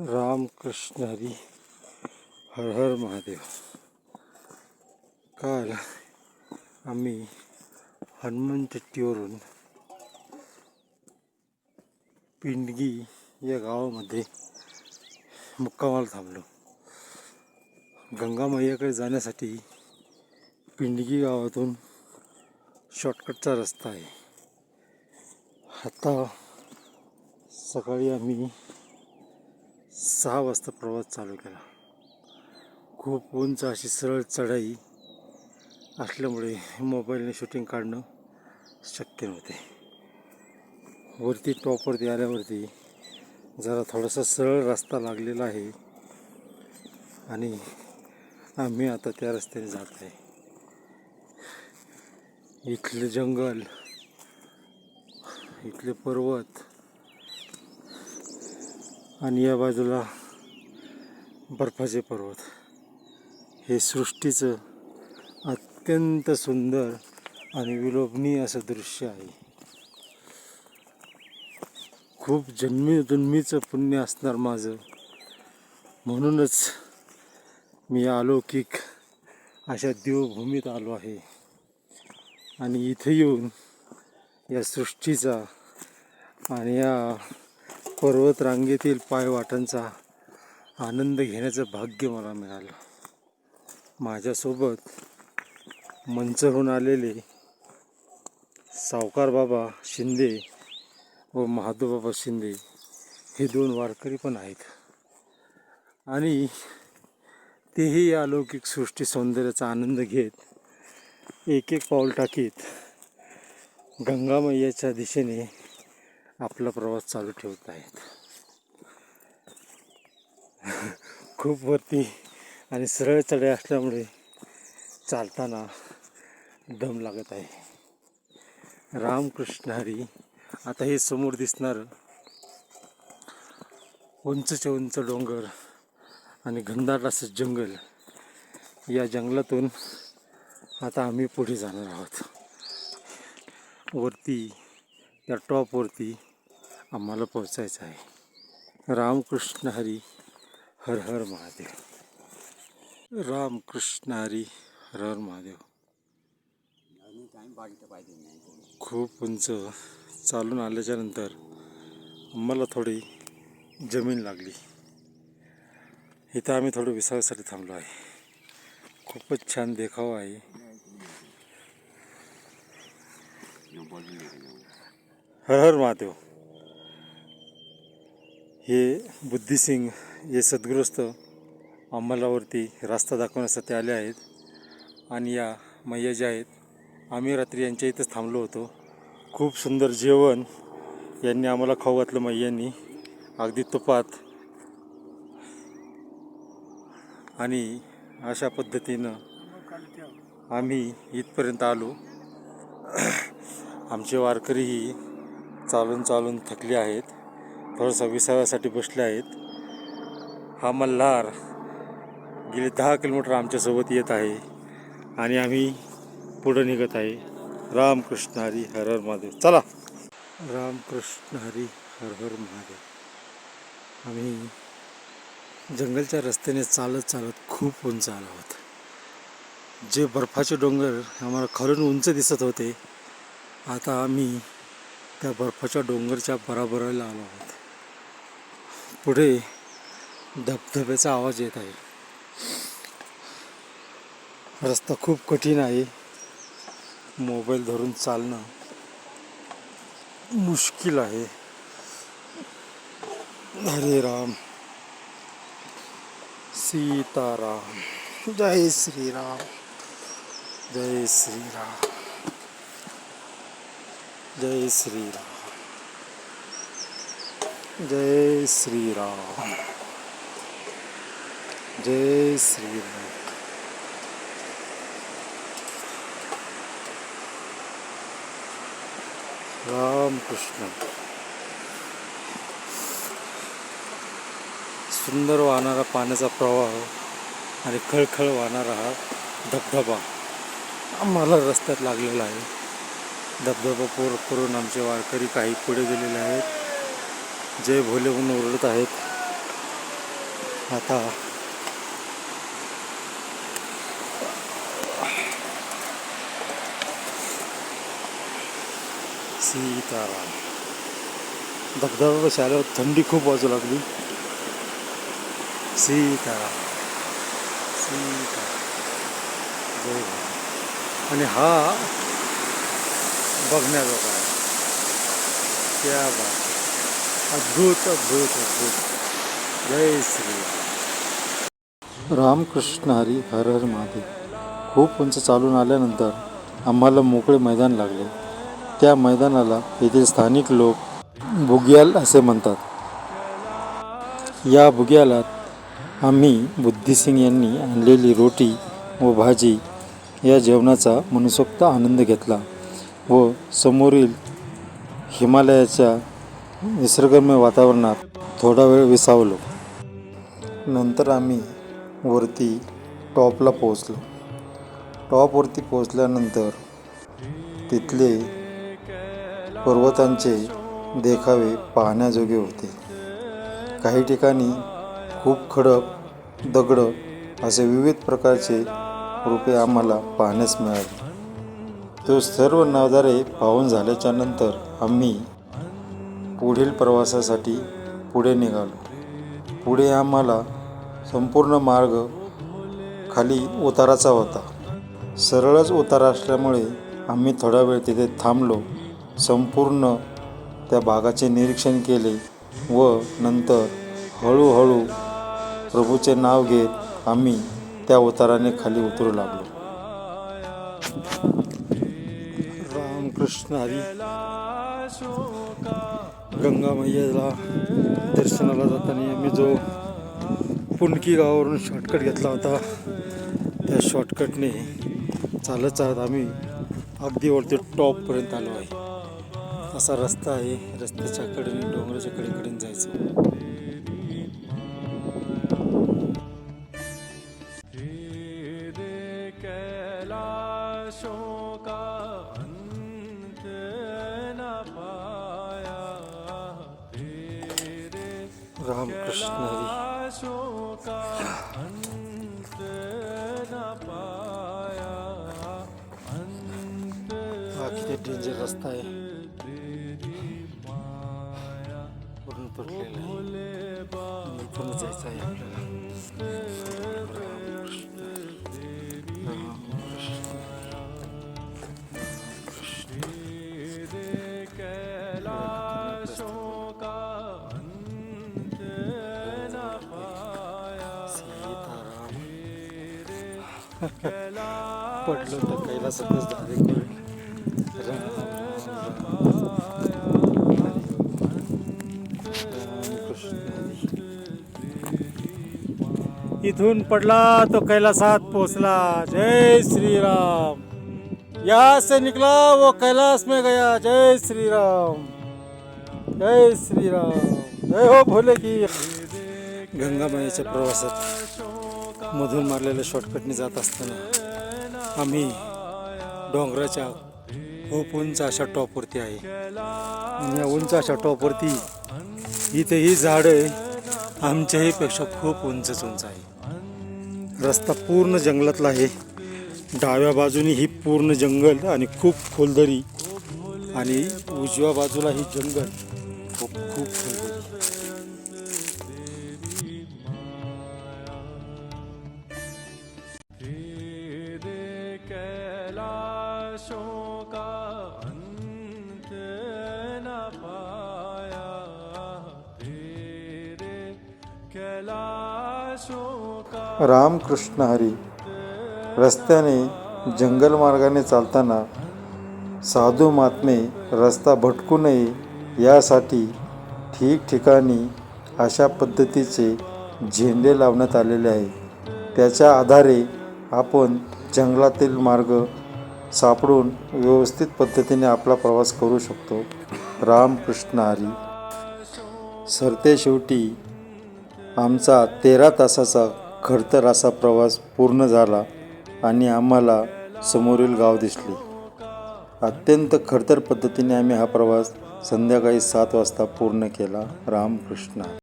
रामकृष्ण हरी हर हर महादेव। काल आम्ही हनुमान टिट्टीवरून पिंडगी या गावामध्ये मुक्कामाला थांबलो. गंगा मैयाकडे जाण्यासाठी पिंडगी गावातून शॉर्टकटचा रस्ता आहे. आता सकाळी आम्ही सहा वाजता प्रवास चालू केला. खूप उंच अशी सरळ चढाई असल्यामुळे मोबाईलने शूटिंग काढणं शक्य नव्हते. वरती टॉपवरती आल्यावरती जरा थोडासा सरळ रस्ता लागलेला आहे आणि आम्ही आता त्या रस्त्याने जात आहे. इथलं जंगल इथले पर्वत आणि या बाजूला बर्फाचे पर्वत. हे सृष्टीचं अत्यंत सुंदर आणि विलोभनीय असं दृश्य आहे. खूप जन्मी जन्मीचं पुण्य असणार माझं. म्हणूनच मी अलौकिक अशा देवभूमीत आलो आहे. आणि इथे येऊन या सृष्टीचा आणि या पर्वत रांगेतील पायवाटांचा आनंद घेण्याचं भाग्य मला मिळालं. माझ्यासोबत मंचहून आलेले सावकार बाबा शिंदे व महादोबाबा शिंदे हे दोन वारकरी पण आहेत. आणि तेही या अलौकिक सृष्टी सौंदर्याचा आनंद घेत एक एक पाऊल टाकीत गंगामय्याच्या दिशेने आपला प्रवास चालू ठेवत आहेत. खूप वरती आणि सरळ चढे असल्यामुळे चालताना दम लागत आहे. रामकृष्ण हरी आता हे समोर दिसणारं उंचचे उंच डोंगर आणि घनदाट असं जंगल या जंगलातून आता आम्ही पुढे जाणार आहोत. वरती त्या टॉपवरती आम्हाला पोचायचं आहे. रामकृष्ण हरी हर हर महादेव. रामकृष्ण हरी हर हर महादेव. खूप उंच चालून आल्याच्यानंतर आम्हाला थोडी जमीन लागली. इथं आम्ही थोडं विसाव्यासाठी थांबलो आहे. खूपच छान देखावा आहे. हर हर महादेव. हे बुद्धिसिंग हे सद्ग्रस्त आम्हाला वरती रस्ता दाखवण्यासाठी आले आहेत आणि या मैया ज्या आहेत आम्ही रात्री यांच्या इथंच थांबलो होतो. खूप सुंदर जेवण यांनी आम्हाला खाऊ घातलं मैयांनी. अगदी तुपात. आणि अशा पद्धतीनं आम्ही इथपर्यंत आलो. आमचे वारकरीही चालून चालून थकले आहेत. थोडंसं विसाव्यासाठी बसले आहेत. हा मल्हार गेले दहा किलोमीटर आमच्यासोबत येत आहे आणि आम्ही पुढं निघत आहे. रामकृष्ण हरी हर हर महादेव. चला. रामकृष्ण हरी हर हर महादेव. आम्ही जंगलच्या रस्त्याने चालत चालत खूप उंच आलो आहोत. जे बर्फाचे डोंगर आम्हाला खालून उंच दिसत होते आता आम्ही त्या बर्फाच्या डोंगरच्या बराबरीला आलो आहोत. पुढे धबधब्याचा आवाज येत आहे. रस्ता खूप कठीण आहे. मोबाईल धरून चालणं मुश्किल आहे. हरे राम. सीताराम. जय श्रीराम. जय श्रीराम. जय श्रीराम. जय श्रीराम। जय श्रीराम। रामकृष्ण। सुंदर वाहणारा पाण्याचा प्रवाह आणि खळखळ वाहणारा हा धबधबा आम्हाला रस्त्यात लागलेला आहे. धबधबा पूर करून आमचे वारकरी काही पुढे गेलेले आहेत. जय भोले म्हणून ओरडत आहेत. आता सीताराम. धबधबा आल्यावर थंडी खूप वाजू लागली. सीताराम. सीताराम. जय आणि हा बघण्याजोगा आहे. त्या बात अद्भुत अद्भुत अद्भुत. जय श्री रामकृष्ण हरी हर हर महादेव. खूप उंच चालून आल्यानंतर आम्हाला मोकळे मैदान लागले. त्या मैदानाला येथील स्थानिक लोक बुग्याल असे म्हणतात. या बुग्यालात आम्ही बुद्धिसिंग यांनी आणलेली रोटी व भाजी या जेवणाचा मनसोक्त आनंद घेतला व समोरील हिमालयाच्या निसर्गरम्य वातावरणात थोडा वेळ विसावलो. नंतर आम्ही वरती टॉपला पोहोचलो. टॉपवरती पोहोचल्यानंतर तिथले पर्वतांचे देखावे पाहण्याजोगे होते. काही ठिकाणी खूप खडक दगड असे विविध प्रकारचे रूपे आम्हाला पाहण्यास मिळाले. तो सर्व नजारे पाहून झाल्याच्यानंतर आम्ही पुढील प्रवासासाठी पुढे निघालो. पुढे आम्हाला संपूर्ण मार्ग खाली उताराचा होता. सरळच उतारा असल्यामुळे आम्ही थोडा वेळ तिथे थांबलो. संपूर्ण त्या भागाचे निरीक्षण केले व नंतर हळूहळू प्रभूचे नाव घेत आम्ही त्या उताराने खाली उतरू लागलो. रामकृष्ण हरी. गंगामय्याला दर्शनाला जाताना आम्ही जो पुणकी गावावरून शॉर्टकट घेतला होता त्या शॉर्टकटने चालत चालत आम्ही अगदी वरती टॉपपर्यंत आलो आहे. असा रस्ता आहे. रस्त्याच्या कडेने डोंगराच्या कडेकडे जायचं. रामकृष्ण हरी कैलाशों का अंत न पाया अंत हा किती डेंजर रस्ता आहे पूर्ण तुटलेला आहे इथून जायचं आहे आपल्याला पडलं तर कैलासातच डायरेक्ट इथून पडला तो कैलासात पोचला जय श्रीराम. यहाँ से निकला वो कैलाश में गया. जय श्री राम जय श्री राम जय हो भोले की गंगा मायाच्या प्रवासात मधून मारलेल्या शॉर्टकटने जात असताना आम्ही डोंगराच्या खूप उंच अशा टॉपवरती आहे. आणि या उंच अशा टॉपवरती इथे ही झाडं आमच्याही पेक्षा खूप उंचच उंच आहे. रस्ता पूर्ण जंगलातला आहे. डाव्या बाजूनी ही पूर्ण जंगल आणि खूप खोलदरी आणि उजव्या बाजूला ही जंगल. खूप खूप खोलदरी शोका अंत न पाया तेरे कैलाशोका रामकृष्ण हरी रस्त्याने जंगल मार्गाने चालताना साधू महात्मे रस्ता भटकू नये यासाठी ठिकठिकाणी अशा पद्धतीचे झेंडे लावण्यात आलेले आहे त्याच्या आधारे आपण जंगलातील मार्ग सापडून व्यवस्थित पद्धतीने आपला प्रवास करू शकतो. रामकृष्ण हरी. सरते शेवटी आमचा तेरा तासाचा खडतर असा प्रवास पूर्ण झाला आणि आम्हाला समोरील गाव दिसले. अत्यंत खडतर पद्धतीने आम्ही हा प्रवास संध्याकाळी सात वाजता पूर्ण केला. रामकृष्ण